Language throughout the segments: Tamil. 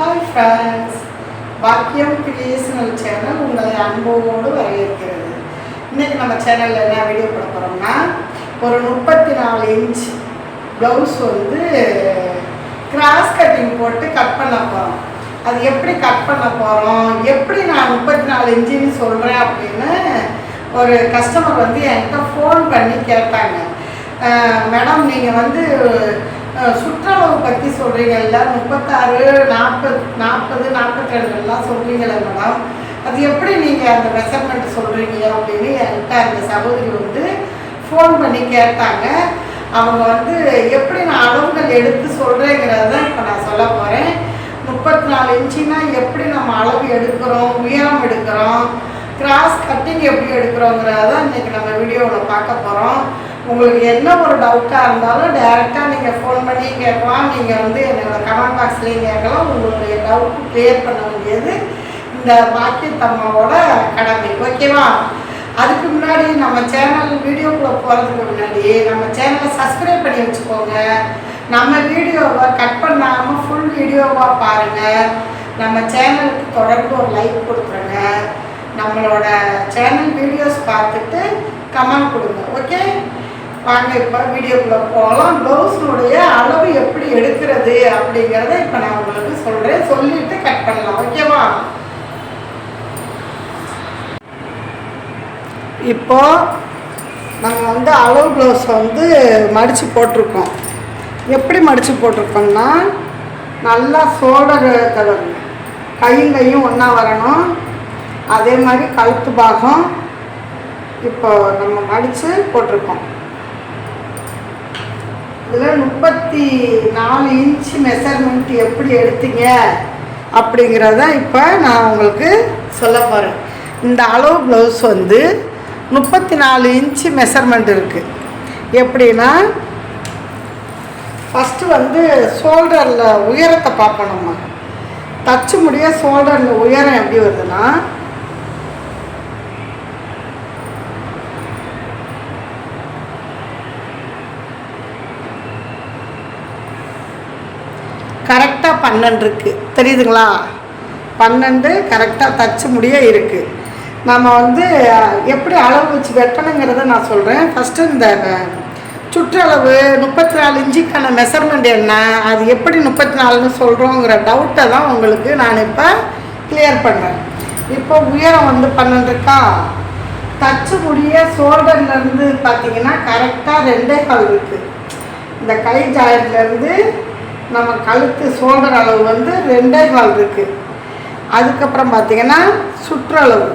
ஹாய் ஃப்ரெண்ட்ஸ் பாக்கியம் கிரியேஷனல் சேனல் உங்களை அன்போடு வரவேற்கிறது. இன்றைக்கி நம்ம சேனலில் என்ன வீடியோ பண்ண போகிறோம்னா ஒரு முப்பத்தி நாலு இன்ச் ப்ளவுஸ் வந்து கிராஸ் கட்டிங் போட்டு கட் பண்ண போகிறோம் அது எப்படி கட் பண்ண போகிறோம் எப்படி நான் முப்பத்தி நாலு இன்ச்சுன்னு சொல்கிறேன் அப்படின்னு ஒரு கஸ்டமர் வந்து என்கிட்ட ஃபோன் பண்ணி கேட்டாங்க. மேடம் நீங்கள் வந்து சுற்றளவு பற்றி சொல்கிறீங்கல்ல முப்பத்தாறு நாற்பது நாற்பது நாற்பத்தி ரெண்டுலாம் சொல்கிறீங்களே மேடம் அது எப்படி நீங்கள் அந்த மெஷர்மெண்ட் சொல்கிறீங்க அப்படின்னு என்கிட்ட அந்த சகோதரி வந்து ஃபோன் பண்ணி கேட்டாங்க. அவங்க வந்து எப்படி நான் அளவுகள் எடுத்து சொல்கிறேங்கிறத இப்போ நான் சொல்ல போகிறேன் முப்பத்தி நாலு இன்ச்சுனா எப்படி நம்ம அளவு எடுக்கிறோம் உயரம் எடுக்கிறோம் கிராஸ் கட்டிங் எப்படி எடுக்கிறோங்கிறத இன்றைக்கி நம்ம வீடியோவில் பார்க்க போகிறோம் உங்களுக்கு என்ன ஒரு டவுட்டாக இருந்தாலும் டைரெக்டாக நீங்கள் ஃபோன் பண்ணி கேட்கலாம் நீங்கள் வந்து என்னோட கமெண்ட் பாக்ஸ்லேயும் கேட்கலாம். உங்களுடைய டவுட் கிளியர் பண்ண வேண்டியது இந்த பாக்கியத்தம்மாவோட கடமை. ஓகேவா அதுக்கு முன்னாடி நம்ம சேனல் வீடியோக்குள்ளே போகிறதுக்கு முன்னாடி நம்ம சேனலை சப்ஸ்கிரைப் பண்ணி வச்சுக்கோங்க. நம்ம வீடியோவை கட் பண்ணாமல் ஃபுல் வீடியோவாக பாருங்கள் நம்ம சேனலுக்கு தொடர்ந்து ஒரு லைக் கொடுத்துருங்க. நம்மளோட சேனல் வீடியோஸ் பார்த்துட்டு கமெண்ட் கொடுங்க. ஓகே வாங்க இப்போ வீடியோக்குள்ளே போகலாம் ப்ளவுஸுடைய அளவு எப்படி எடுக்கிறது அப்படிங்கிறத இப்போ நான் உங்களுக்கு சொல்கிறேன் சொல்லிட்டு கட் பண்ணலாம் ஓகேவா இப்போ நம்ம வந்து அளவு ப்ளவுஸை வந்து மடித்து போட்டிருக்கோம். எப்படி மடித்து போட்டிருக்கோம்னா நல்லா சோடர் தவறணும் கையும் கையும் ஒன்றா வரணும். அதே மாதிரி கழுத்து பாகம் இப்போ நம்ம மடித்து போட்டிருக்கோம். இதில் முப்பத்தி நாலு இன்ச்சு மெஷர்மெண்ட் எப்படி எடுத்தீங்க அப்படிங்கிறத இப்போ நான் உங்களுக்கு சொல்ல போகிறேன் இந்த அளவு ப்ளவுஸ் வந்து முப்பத்தி நாலு இன்ச்சு மெஷர்மெண்ட் இருக்குது எப்படின்னா ஃபஸ்ட்டு வந்து ஷோல்டரில் உயரத்தை பார்ப்போம் நம்ம தச்சு முடிய ஷோல்டரில் உயரம் எப்படி வருதுன்னா கரெக்டாக பன்னெண்டு இருக்குது தெரியுதுங்களா? பன்னெண்டு கரெக்டாக தச்சு முடிய இருக்குது நம்ம வந்து எப்படி அளவு வச்சு வெட்டணுங்கிறத நான் சொல்கிறேன் ஃபஸ்ட்டு இந்த சுற்றளவு முப்பத்தி நாலு இன்ச்சுக்கான மெஷர்மெண்ட் என்ன? அது எப்படி முப்பத்தி நாலுன்னு சொல்கிறோங்கிற டவுட்டை தான் உங்களுக்கு நான் இப்போ கிளியர் பண்ணுறேன் இப்போ உயரம் வந்து பன்னெண்டு இருக்கா? தச்சு முடிய ஷோல்டர்லேருந்து பார்த்தீங்கன்னா கரெக்டாக ரெண்டே கால் இருக்குது இந்த கை ஜாயின்லேருந்து நம்ம கழுத்து ஷோல்டர் அளவு வந்து ரெண்டே கால் இருக்குது அதுக்கப்புறம் பார்த்தீங்கன்னா சுற்றளவு.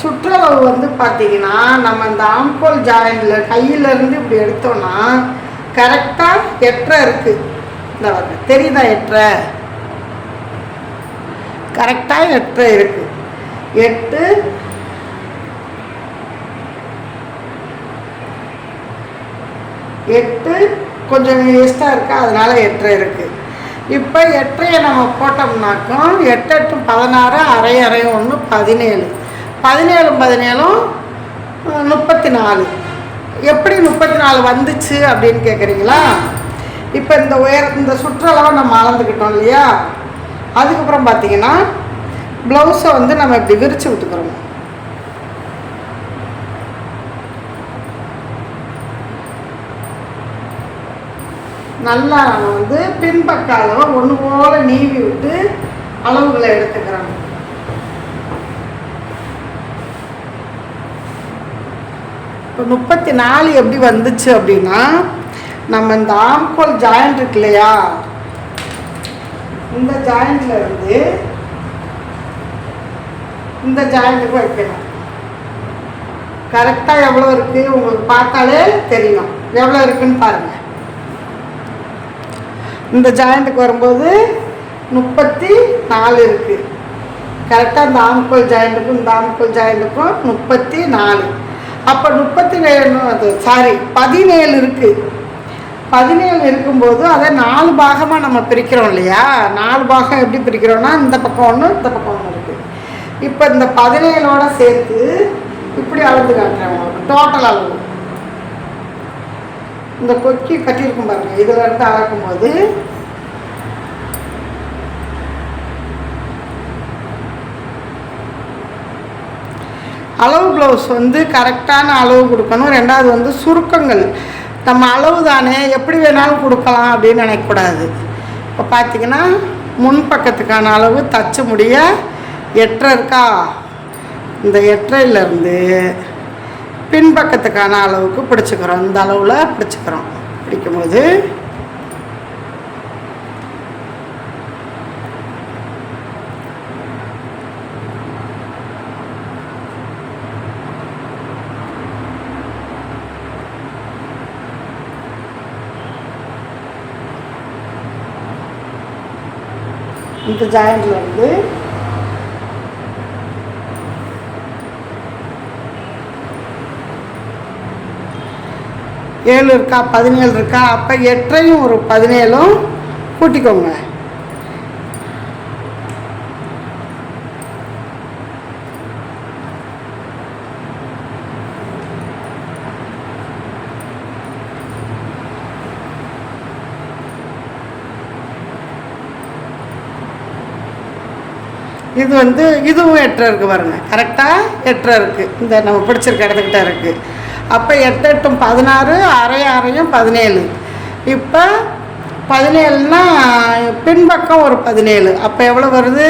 சுற்றளவு வந்து பார்த்தீங்கன்னா நம்ம இந்த ஆம்போல் ஜாயிண்டில் கையிலேருந்து இப்படி எடுத்தோம்னா கரெக்டாக எட்டரை இருக்குது இந்த பாருங்க. தெரியுதா எட்டரை? கரெக்டாக எட்டரை இருக்குது எட்டு எட்டு கொஞ்சம் எஸ்டாக இருக்கா? அதனால் எட்டரை இருக்குது இப்போ எட்டரையை நம்ம போட்டோம்னாக்கும் எட்டு எட்டு பதினாறு அரை அரை ஒன்று பதினேழு. பதினேழும் பதினேழும் முப்பத்தி நாலு எப்படி முப்பத்தி நாலு வந்துச்சு அப்படின்னு கேட்குறீங்களா இப்போ இந்த உயர இந்த சுற்றளவை நம்ம அளந்துக்கிட்டோம் இல்லையா? அதுக்கப்புறம் பார்த்தீங்கன்னா ப்ளவுஸை வந்து நம்ம இப்படி விரித்து விட்டுக்கிறோம். நல்லா நம்ம வந்து பின்பக்க அளவை ஒன்று போல நீவி விட்டு அளவுகளை எடுத்துக்கிறாங்க. இப்போ முப்பத்தி நாலு எப்படி வந்துச்சு அப்படின்னா நம்ம இந்த ஆம்கோல் ஜாயிண்ட் இருக்கு இல்லையா? இந்த ஜாயிண்ட்ல இருந்து இந்த ஜாயிண்ட்டுக்கு வைக்கணும் கரெக்டாக எவ்வளோ இருக்குது உங்களுக்கு பார்த்தாலே தெரியும். எவ்வளோ இருக்குன்னு பாருங்கள் இந்த ஜாயிண்ட்டுக்கு வரும்போது முப்பத்தி நாலு இருக்குது கரெக்டாக இந்த ஆம்கோல் ஜாயிண்ட்டுக்கும் இந்த ஆம்கோல் ஜாயிண்ட்டுக்கும் முப்பத்தி நாலு. அப்போ முப்பத்தி ஏழு அது சாரி பதினேழு இருக்குது பதினேழு இருக்கும்போது அதை நாலு பாகமாக நம்ம பிரிக்கிறோம் இல்லையா? நாலு பாகம் எப்படி பிரிக்கிறோம்னா இந்த பக்கம் ஒன்று இந்த பக்கம் ஒன்று இருக்குது இப்போ இந்த பதினேழோட சேர்த்து இப்படி அளந்து காட்டுறேன் டோட்டல் அளவு. இந்த கொக்கி கட்டியிருக்கும் பாருங்கள் இதில் இருந்து அளக்கும் போது அளவு ப்ளவுஸ் வந்து கரெக்டான அளவு கொடுக்கணும். ரெண்டாவது வந்து சுருக்கங்கள். நம்ம அளவு தானே எப்படி வேணாலும் கொடுக்கலாம் அப்படின்னு நினைக்கக்கூடாது. இப்போ பார்த்திங்கன்னா முன்பக்கத்துக்கான அளவு தச்சு முடிய எட்டரை இருக்கா? இந்த எட்டரையிலேருந்து பின்பக்கத்துக்கான அளவுக்கு பிடிச்சிக்கிறோம். இந்த அளவில் பிடிச்சிக்கிறோம். பிடிக்கும்போது இந்த ஜாயிண்ட்ல வந்து ஏழு இருக்கா பதினேழு இருக்கா அப்போ எட்டையும் ஒரு பதினேழும் கூட்டிக்கோங்க. இது வந்து இதுவும் எட்டரை இருக்குது பாருங்கள் கரெக்டாக எட்டரை இருக்குது இந்த நம்ம பிடிச்சிருக்க இடத்துக்கிட்ட இருக்குது அப்போ எட்டு எட்டும் பதினாறு அரை அரையும் பதினேழு. இப்போ பதினேழுனா பின்பக்கம் ஒரு பதினேழு. அப்போ எவ்வளோ வருது?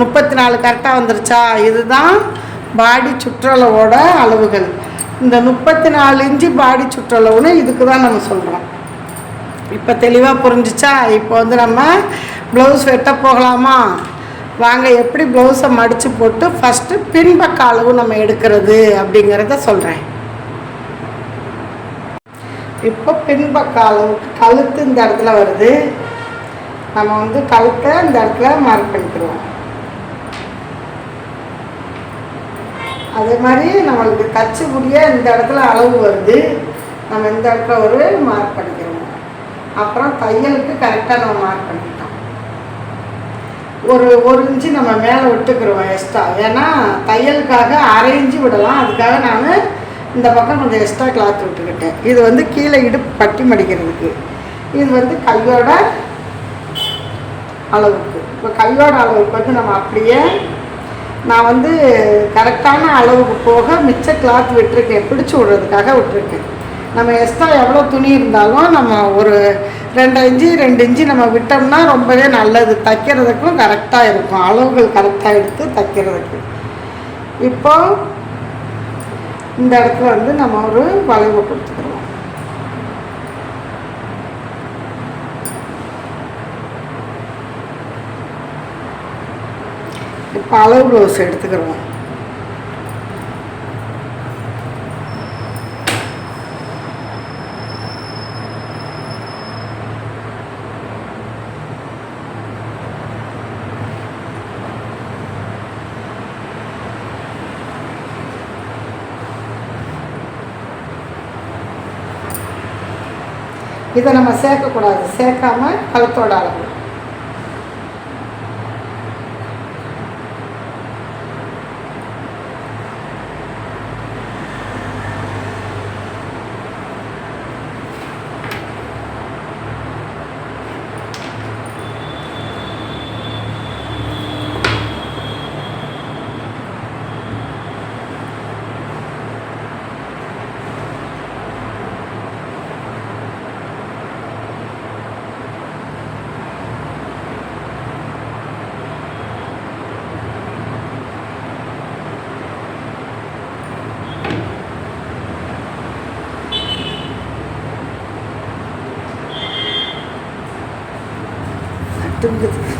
முப்பத்தி நாலு கரெக்டாக வந்துருச்சா? இதுதான் பாடி சுற்றளவோட அளவுகள். இந்த முப்பத்தி நாலு இன்ச்சு பாடி சுற்றளவுன்னு இதுக்கு தான் நம்ம சொல்கிறோம் இப்போ தெளிவாக புரிஞ்சிச்சா? இப்போ வந்து நம்ம ப்ளவுஸ் வெட்ட போகலாமா? வாங்க எப்படி ப்ளவுஸை மடித்து போட்டு ஃபஸ்ட்டு பின்பக்க அளவு நம்ம எடுக்கிறது அப்படிங்கிறத சொல்கிறேன் இப்போ பின்பக்க அளவுக்கு கழுத்து இந்த இடத்துல வருது. நம்ம வந்து கழுத்தை இந்த இடத்துல மார்க் பண்ணிக்கிறோம் அதே மாதிரி நம்மளுக்கு தச்சு இந்த இடத்துல அளவு வருது. நம்ம இந்த இடத்துல ஒரு மார்க் பண்ணிக்கிறோம் அப்புறம் தையலுக்கு கரெக்டாக நம்ம மார்க் பண்ணிக்கிட்டோம். ஒரு ஒரு இன்ச்சு நம்ம மேலே விட்டுக்கிறோம் எக்ஸ்ட்ரா ஏன்னா தையலுக்காக அரை இன்ச்சு விடலாம். அதுக்காக நான் இந்த பக்கம் கொஞ்சம் எக்ஸ்ட்ரா கிளாத் விட்டுக்கிட்டேன் இது வந்து கீழே இடுப்பு பட்டி மடிக்கிறதுக்கு. இது வந்து கையோட அளவுக்கு. இப்போ கையோட அளவுக்கு வந்து நம்ம அப்படியே நான் வந்து கரெக்டான அளவுக்கு போக மிச்ச கிளாத் விட்டுருக்கேன். பிடிச்சி விடுறதுக்காக விட்டுருக்கேன். நம்ம எக்ஸ்ட்ரா எவ்வளோ துணி இருந்தாலும் நம்ம ஒரு ரெண்டு இன்ச்சு ரெண்டு இன்ச்சு நம்ம விட்டோம்னா ரொம்பவே நல்லது. தைக்கிறதுக்கும் கரெக்டாக இருக்கும். அளவுகள் கரெக்டாக எடுத்து தைக்கிறதுக்கு. இப்போது இந்த இடத்துல வந்து நம்ம ஒரு வளைவு கொடுத்துக்கிறோம். இப்போ அளவு ப்ளவுஸ் எடுத்துக்கிறோம். இதை நம்ம சேர்க்கக்கூடாது. சேர்க்காம கழுத்தோட அளவு 真的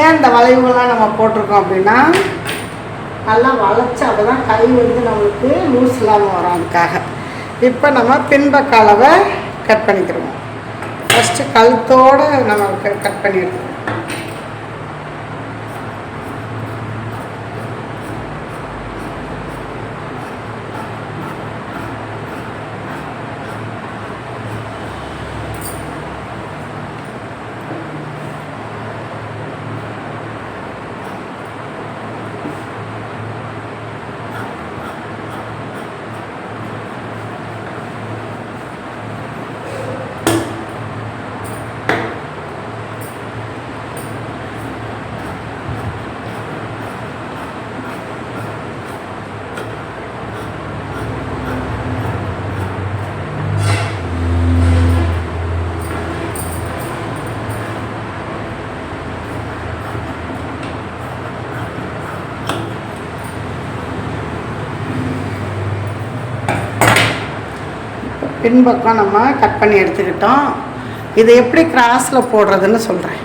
ஏன் இந்த வளைவுகள்லாம் நம்ம போட்டிருக்கோம் அப்படின்னா நல்லா வளைச்சா அப்போ தான் கை வந்து நம்மளுக்கு லூஸ் இல்லாமல் வரும் அதுக்காக. இப்போ நம்ம பின்பக்க அளவை கட் பண்ணிக்கிறோம் ஃபஸ்ட்டு கழுத்தோடு நம்ம கட் பண்ணி எடுத்துக்கணும் பின்பக்கம் நம்ம கட் பண்ணி எடுத்துக்கிட்டோம். இது எப்படி கிராஸில் போடுறதுன்னு சொல்கிறேன்